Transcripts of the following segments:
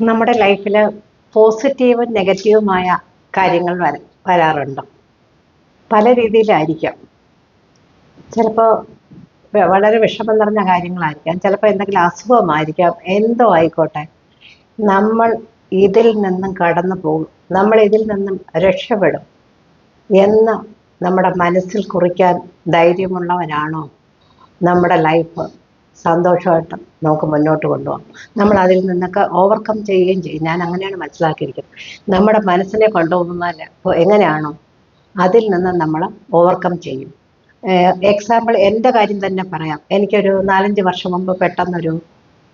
നമ്മുടെ ലൈഫിൽ പോസിറ്റീവും നെഗറ്റീവുമായ കാര്യങ്ങൾ വര വരാറുണ്ട്. പല രീതിയിലായിരിക്കാം. ചിലപ്പോൾ വളരെ വിഷമം നിറഞ്ഞ കാര്യങ്ങളായിരിക്കാം. ചിലപ്പോൾ എന്തെങ്കിലും അസുഖമായിരിക്കാം. എന്തോ ആയിക്കോട്ടെ. നമ്മൾ ഇതിൽ നിന്നും കടന്നു പോകും. നമ്മൾ ഇതിൽ നിന്നും രക്ഷപ്പെടും എന്ന് നമ്മുടെ മനസ്സിൽ കുറിക്കാൻ ധൈര്യമുള്ളവരാണോ നമ്മുടെ ലൈഫ്? സന്തോഷമായിട്ട് നമുക്ക് മുന്നോട്ട് കൊണ്ടുപോകാം. നമ്മൾ അതിൽ നിന്നൊക്കെ ഓവർകം ചെയ്യുകയും ചെയ്യും. ഞാൻ അങ്ങനെയാണ് മനസ്സിലാക്കിയിരിക്കുന്നത്. നമ്മുടെ മനസ്സിനെ കൊണ്ടുപോകുന്നാൽ എങ്ങനെയാണോ അതിൽ നിന്ന് നമ്മൾ ഓവർകം ചെയ്യും. എക്സാമ്പിൾ എന്റെ കാര്യം തന്നെ പറയാം. എനിക്കൊരു നാലഞ്ച് വർഷം മുമ്പ് പെട്ടെന്നൊരു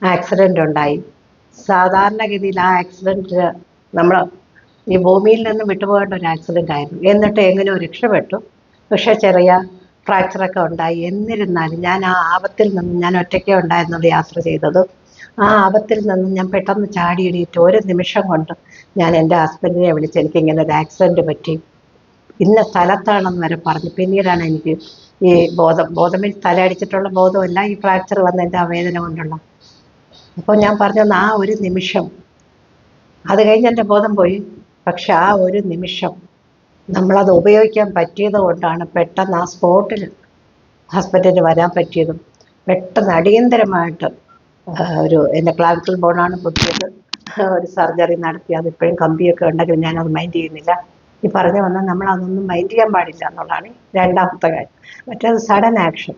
ആക്സിഡന്റ് ഉണ്ടായി. സാധാരണഗതിയിൽ ആ ആക്സിഡന്റ് നമ്മൾ ഈ ഭൂമിയിൽ നിന്ന് വിട്ടുപോകേണ്ട ഒരു ആക്സിഡന്റ് ആയിരുന്നു. എന്നിട്ട് എങ്ങനെയോ രക്ഷപ്പെട്ടു. പക്ഷേ ചെറിയ ഫ്രാക്ചറൊക്കെ ഉണ്ടായി. എന്നിരുന്നാലും ഞാൻ ആ ആപത്തിൽ നിന്നും ഞാൻ ഒറ്റയ്ക്കേ ഉണ്ടായിരുന്നത് യാത്ര ചെയ്തത്. ആ ആപത്തിൽ നിന്നും ഞാൻ പെട്ടെന്ന് ചാടി എണീറ്റ് ഒരു നിമിഷം കൊണ്ട് ഞാൻ എന്റെ ഹസ്ബൻഡിനെ വിളിച്ച് എനിക്ക് ഇങ്ങനെ ഒരു ആക്സിഡന്റ് പറ്റി. ഇന്ന സ്ഥലത്താണെന്ന് വരെ പറഞ്ഞു. പിന്നീടാണ് എനിക്ക് ഈ ബോധം ബോധമിൽ തലയടിച്ചിട്ടുള്ള ബോധമല്ല ഈ ഫ്രാക്ചർ വന്നതിന്റെ ആ വേദന കൊണ്ടുള്ള. അപ്പോൾ ഞാൻ പറഞ്ഞത് ആ ഒരു നിമിഷം. അത് കഴിഞ്ഞ് എന്റെ ബോധം പോയി. പക്ഷെ ആ ഒരു നിമിഷം നമ്മളത് ഉപയോഗിക്കാൻ പറ്റിയത് കൊണ്ടാണ് പെട്ടെന്ന് ആ സ്പോട്ടിൽ ഹോസ്പിറ്റലിൽ വരാൻ പറ്റിയതും പെട്ടെന്ന് അടിയന്തരമായിട്ട് ഒരു എന്റെ ക്ലാവിക്കൽ ബോണാണ് പൊട്ടിയത്. ഒരു സർജറി നടത്തി അത് ഇപ്പോഴും കമ്പിയൊക്കെ ഉണ്ടെങ്കിൽ ഞാനത് മൈൻഡ് ചെയ്യുന്നില്ല. ഈ പറഞ്ഞു വന്നാൽ നമ്മൾ അതൊന്നും മൈൻഡ് ചെയ്യാൻ പാടില്ല എന്നുള്ളതാണ് രണ്ടാമത്തെ കാര്യം. മറ്റേത് സഡൻ ആക്ഷൻ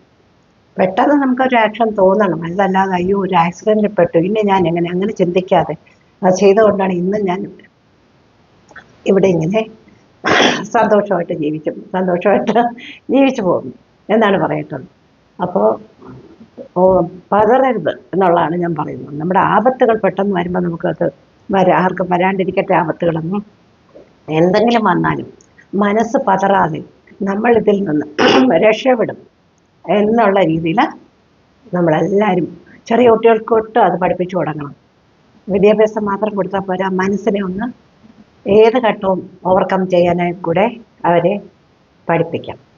പെട്ടെന്ന് നമുക്കൊരു ആക്ഷൻ തോന്നണം. അതല്ലാതെ അയ്യോ ഒരു ആക്സിഡന്റിൽ പെട്ടു. ഇനി ഞാൻ എങ്ങനെ? അങ്ങനെ ചിന്തിക്കാതെ. അത് ചെയ്തുകൊണ്ടാണ് ഇന്നും ഞാൻ ഇവിടെ ഇങ്ങനെ സന്തോഷമായിട്ട് ജീവിക്കും. സന്തോഷമായിട്ട് ജീവിച്ചു പോകുന്നു എന്നാണ് പറയത്തുള്ളത് അപ്പോൾ പതറരുത് എന്നുള്ളതാണ് ഞാൻ പറയുന്നത്. നമ്മുടെ ആപത്തുകൾ പെട്ടെന്ന് വരുമ്പോൾ നമുക്കത് വരാ ആർക്കും വരാണ്ടിരിക്കട്ടെ ആപത്തുകളൊന്നും. എന്തെങ്കിലും വന്നാലും മനസ്സ് പതറാതെ നമ്മൾ ഇതിൽ നിന്ന് രക്ഷപ്പെടും എന്നുള്ള രീതിയിൽ നമ്മളെല്ലാവരും ചെറിയ കുട്ടികൾക്ക് തൊട്ട് അത് പഠിപ്പിച്ചു തുടങ്ങണം. വിദ്യാഭ്യാസം മാത്രം കൊടുത്താൽ പോരാ മനസ്സിനെ ഒന്ന് ഏത് ഘട്ടവും ഓവർകം ചെയ്യാനായി കൂടെ അവരെ പഠിപ്പിക്കാം.